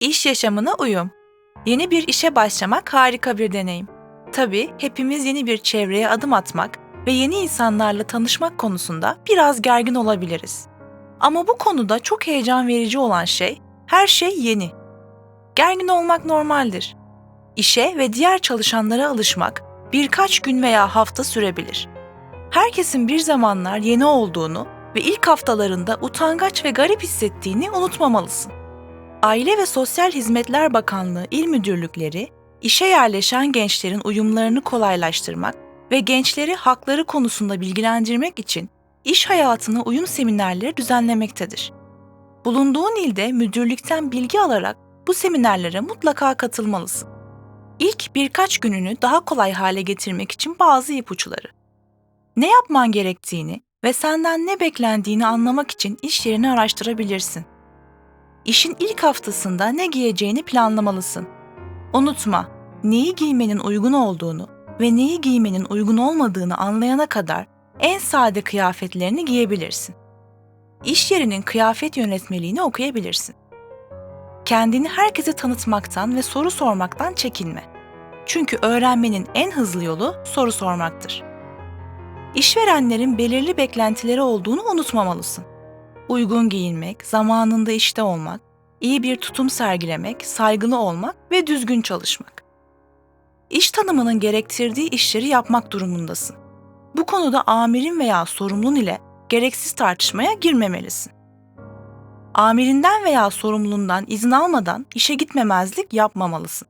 İş yaşamına uyum. Yeni bir işe başlamak harika bir deneyim. Tabii hepimiz yeni bir çevreye adım atmak ve yeni insanlarla tanışmak konusunda biraz gergin olabiliriz. Ama bu konuda çok heyecan verici olan şey, her şey yeni. Gergin olmak normaldir. İşe ve diğer çalışanlara alışmak birkaç gün veya hafta sürebilir. Herkesin bir zamanlar yeni olduğunu ve ilk haftalarında utangaç ve garip hissettiğini unutmamalısın. Aile ve Sosyal Hizmetler Bakanlığı İl Müdürlükleri, işe yerleşen gençlerin uyumlarını kolaylaştırmak ve gençleri hakları konusunda bilgilendirmek için iş hayatına uyum seminerleri düzenlemektedir. Bulunduğun ilde müdürlükten bilgi alarak bu seminerlere mutlaka katılmalısın. İlk birkaç gününü daha kolay hale getirmek için bazı ipuçları. Ne yapman gerektiğini ve senden ne beklendiğini anlamak için iş yerini araştırabilirsin. İşin ilk haftasında ne giyeceğini planlamalısın. Unutma, neyi giymenin uygun olduğunu ve neyi giymenin uygun olmadığını anlayana kadar en sade kıyafetlerini giyebilirsin. İş yerinin kıyafet yönetmeliğini okuyabilirsin. Kendini herkese tanıtmaktan ve soru sormaktan çekinme. Çünkü öğrenmenin en hızlı yolu soru sormaktır. İşverenlerin belirli beklentileri olduğunu unutmamalısın. Uygun giyinmek, zamanında işte olmak, iyi bir tutum sergilemek, saygılı olmak ve düzgün çalışmak. İş tanımının gerektirdiği işleri yapmak durumundasın. Bu konuda amirin veya sorumlun ile gereksiz tartışmaya girmemelisin. Amirinden veya sorumlundan izin almadan işe gitmemezlik yapmamalısın.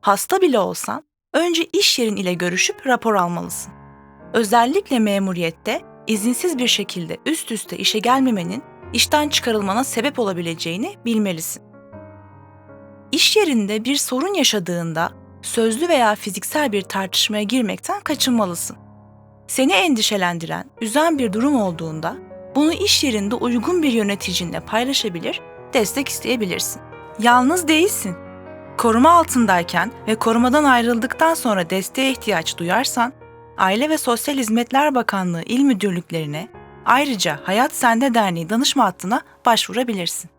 Hasta bile olsan önce iş yerin ile görüşüp rapor almalısın. Özellikle memuriyette izinsiz bir şekilde üst üste işe gelmemenin işten çıkarılmana sebep olabileceğini bilmelisin. İş yerinde bir sorun yaşadığında sözlü veya fiziksel bir tartışmaya girmekten kaçınmalısın. Seni endişelendiren, üzen bir durum olduğunda bunu iş yerinde uygun bir yöneticinle paylaşabilir, destek isteyebilirsin. Yalnız değilsin. Koruma altındayken ve korumadan ayrıldıktan sonra desteğe ihtiyaç duyarsan, Aile ve Sosyal Hizmetler Bakanlığı İl Müdürlüklerine, ayrıca Hayat Sende Derneği danışma hattına başvurabilirsin.